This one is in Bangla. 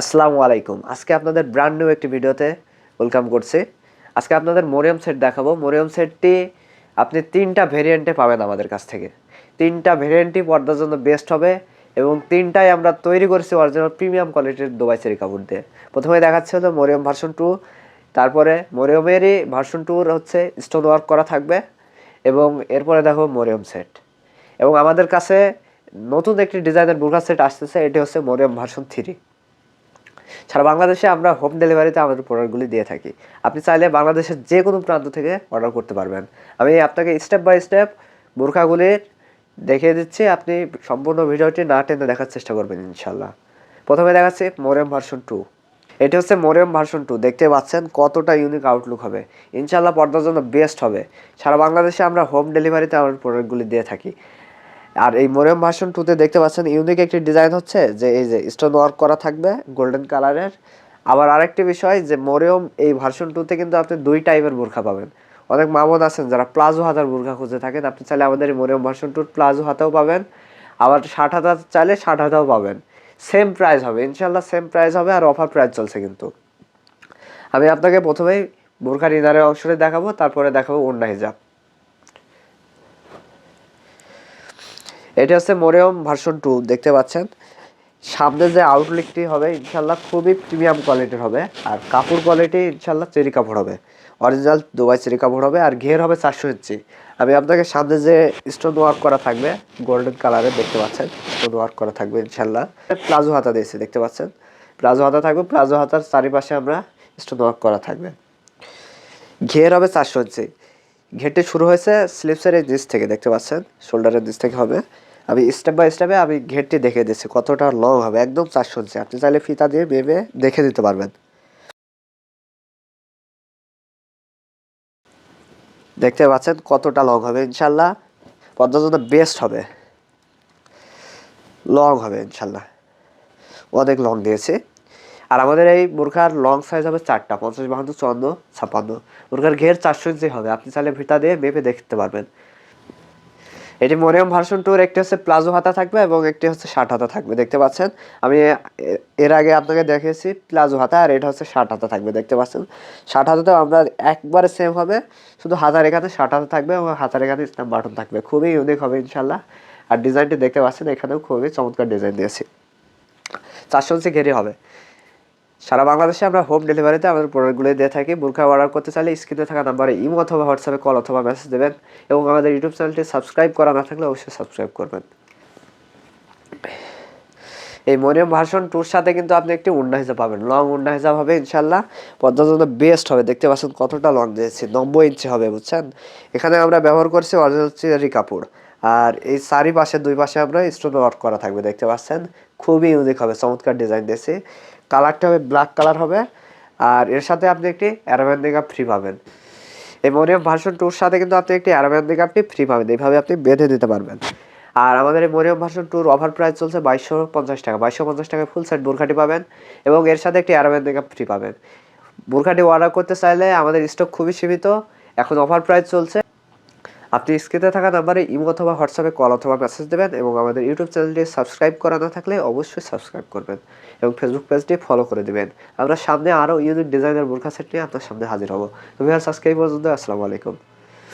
আসসালামু আলাইকুম। আজকে আপনাদের ব্র্যান্ড নিউ একটি ভিডিওতে ওয়েলকাম করছি। আজকে আপনাদের মোরিয়াম সেট দেখাবো। মোরিয়াম সেটটি আপনি তিনটা ভেরিয়েন্টে পাবেন আমাদের কাছ থেকে। তিনটা ভেরিয়েন্টই পর্দার জন্য বেস্ট হবে এবং তিনটাই আমরা তৈরি করেছি অরিজিনাল প্রিমিয়াম কোয়ালিটির দুবাই সেরি কাপড় দিয়ে। প্রথমে দেখাচ্ছে হলো মোরিয়াম ভার্সন টু তারপরে মোরিয়ামেরই ভার্সন টুর হচ্ছে স্টোন ওয়ার্ক করা থাকবে এবং এরপরে দেখো মোরিয়াম সেট এবং আমাদের কাছে নতুন একটি ডিজাইনের বুরখা সেট আসতেছে, এটি হচ্ছে মোরিয়াম ভার্সন থ্রি সারা বাংলাদেশে আমরা হোম ডেলিভারিতে আমাদের প্রোডাক্টগুলি দিয়ে থাকি। আপনি চাইলে বাংলাদেশের যে কোনো প্রান্ত থেকে অর্ডার করতে পারবেন। আমি আপনাকে স্টেপ বাই স্টেপ বোরখাগুলির দেখিয়ে দিচ্ছি। আপনি সম্পূর্ণ ভিডিওটি না টেনে দেখার চেষ্টা করবেন ইনশাল্লাহ প্রথমে দেখাচ্ছি মোরেম ভার্সন টু এটি হচ্ছে মোরেম ভার্সন টু দেখতে পাচ্ছেন কতটা ইউনিক আউটলুক হবে। ইনশাল্লাহ পর্দার জন্য বেস্ট হবে। সারা বাংলাদেশে আমরা হোম ডেলিভারিতে আমাদের প্রোডাক্টগুলি দিয়ে থাকি। আর এই মোরিয়াম ভার্সন টুতে দেখতে পাচ্ছেন ইউনিক একটি ডিজাইন হচ্ছে, যে এই যে স্টোন ওয়ার্ক করা থাকবে গোল্ডেন কালারের আবার আরেকটি বিষয়, যে মোরিয়ম এই ভার্সন টুতে কিন্তু আপনি দুই টাইপের বোরখা পাবেন। অনেক মামুন আছেন যারা প্লাজো হাতার বোরখা খুঁজে থাকেন, আপনি চাইলে আমাদের এই মোরিয়ম ভার্সন টুর প্লাজো হাতাও পাবেন, আবার ষাট হাতা চাইলে ষাট হাতাও পাবেন। সেম প্রাইস হবে ইনশাল্লাহ সেম প্রাইস হবে আর অফার প্রাইস চলছে কিন্তু। আমি আপনাকে প্রথমেই বোরখার ইনারের অংশটা দেখাবো, তারপরে দেখাবো অন্য হিজাব। এটা হচ্ছে মোরিয়ম ভার্সন টু দেখতে পাচ্ছেন। সামনে যে আউটলুকটি হবে ইনশাল্লাহ খুবই প্রিমিয়াম কোয়ালিটির হবে। আর কাপড় কোয়ালিটি ইনশাল্লাহ চেরি কাপড় হবে। অরিজিনাল দুবাই চেরি কাপড় হবে, আর ঘের হবে চারশো ইঞ্চি। আমি আপনাকে সামনে যে স্টোন ওয়ার্ক করা থাকবে গোল্ডেন কালারের দেখতে পাচ্ছেন স্টোন ওয়ার্ক করা থাকবে ইনশাল্লাহ প্লাজো হাতা দিয়েছে দেখতে পাচ্ছেন। প্লাজো হাতা থাকবে প্লাজো হাতার চারিপাশে আমরা স্টোন ওয়ার্ক করা থাকবে। ঘের হবে চারশো ইঞ্চি। ঘেরটি শুরু হয়েছে স্লিপসের নিচ থেকে, দেখতে পাচ্ছেন? শোল্ডারের নিচ থেকে হবে। আমি স্টেপ বাই স্টেপে আমি ঘেরটি দেখে দিচ্ছি, কতটা লং হবে, একদম চারশো ইঞ্চি আপনি চাইলে ফিতা দিয়ে ভেবে দেখে দিতে পারবেন। দেখতে পাচ্ছেন কতটা লং হবে, ইনশাল্লাহ পদ্মার জন্য বেস্ট হবে। লং হবে, ইনশাল্লাহ। অনেক লং দিয়েছে। আর আমাদের এই বোরখার লং সাইজ হবে চারটা, পঞ্চাশ, বাহান্ন, চুয়ান্ন, ছাপ্পান্ন। বোরখার ঘের চারশো ইঞ্চি হবে, আপনি চাইলে ফিতা দিয়ে মেপে দেখতে পারবেন। এটি মরিয়াম ভার্সন টুর একটি হচ্ছে প্লাজো হাতা থাকবে এবং একটি হচ্ছে শার্ট হাতা থাকবে, দেখতে পাচ্ছেন? আমি এর আগে আপনাকে দেখিয়েছি প্লাজো হাতা আর এটা হচ্ছে শার্ট হাতা থাকবে, দেখতে পাচ্ছেন? শার্ট হাতাতেও আমরা একবারে সেম হবে, শুধু হাতার এখানে শার্ট হাতা থাকবে এবং হাতার এখানে স্ন্যাপ বাটন থাকবে, খুবই ইউনিক হবে ইনশাল্লাহ আর ডিজাইনটি দেখতে পাচ্ছেন, এখানেও খুবই চমৎকার ডিজাইন দিয়েছি। চারশো ইঞ্চি ঘেরি হবে। সারা বাংলাদেশে আমরা হোম ডেলিভারিতে আমাদের প্রোডাক্টগুলো দিয়ে থাকি। বোরখা অর্ডার করতে চাইলে স্ক্রিনে থাকা নাম্বারে ইমো অথবা হোয়াটসঅ্যাপে কল অথবা মেসেজ দেবেন এবং আমাদের ইউটিউব চ্যানেলটি সাবস্ক্রাইব করা না থাকলে অবশ্যই সাবস্ক্রাইব করবেন। এই মরিয়ম ভার্সন টুর সাথে কিন্তু আপনি একটি উন্না হিসাব পাবেন। লং উন্না হিসাব হবে ইনশাল্লাহ পদ্মার জন্য বেস্ট হবে। দেখতে পাচ্ছেন কতটা লং দিয়েছি। নব্বই ইঞ্চি হবে, বুঝছেন? এখানে আমরা ব্যবহার করছি অরিজিনাল চেরি কাপড়। আর এই চারি পাশে দুই পাশে আমরা স্টোন ওয়ার্ক করা থাকবে, দেখতে পাচ্ছেন? খুবই ইউনিক হবে, চমৎকার ডিজাইন দিয়েছি। কালারটা হবে ব্ল্যাক কালার হবে। আর এর সাথে আপনি একটি অ্যারাবেন মেকআপ ফ্রি পাবেন। এই মরিয়াম ভার্সন টুর সাথে কিন্তু আপনি একটি অ্যারাবেন মেকআপটি ফ্রি পাবেন। এইভাবে আপনি বেঁধে দিতে পারবেন। আর আমাদের এই মরিয়াম ভার্সন টুর অফার প্রাইস চলছে বাইশশো পঞ্চাশ টাকা। বাইশশো পঞ্চাশ টাকায় ফুল সেট বোরখাটি পাবেন এবং এর সাথে একটি অ্যারাবেন ফ্রি পাবেন। বোরখাটি অর্ডার করতে চাইলে আমাদের স্টক খুবই সীমিত। এখন অফার প্রাইস চলছে আপনি স্ক্রিনে থাকা নাম্বারে ইমো অথবা হোয়াটসঅ্যাপে কল অথবা মেসেজ দেবেন এবং আমাদের ইউটিউব চ্যানেলটি সাবস্ক্রাইব করা না থাকলে অবশ্যই সাবস্ক্রাইব করবেন এবং ফেসবুক পেজটি ফলো করে দেবেন। আমরা সামনে আরও ইউনিক ডিজাইনের বোরখা সেট নিয়ে আপনার সামনে হাজির হব। তুমি আর সাবস্ক্রাইব পর্যন্ত। আসসালামু আলাইকুম।